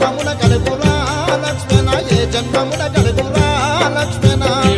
జన్మమున కలుగురా లక్ష్మణ ఏ జన్మమున కలుగురా లక్ష్మణ. నీ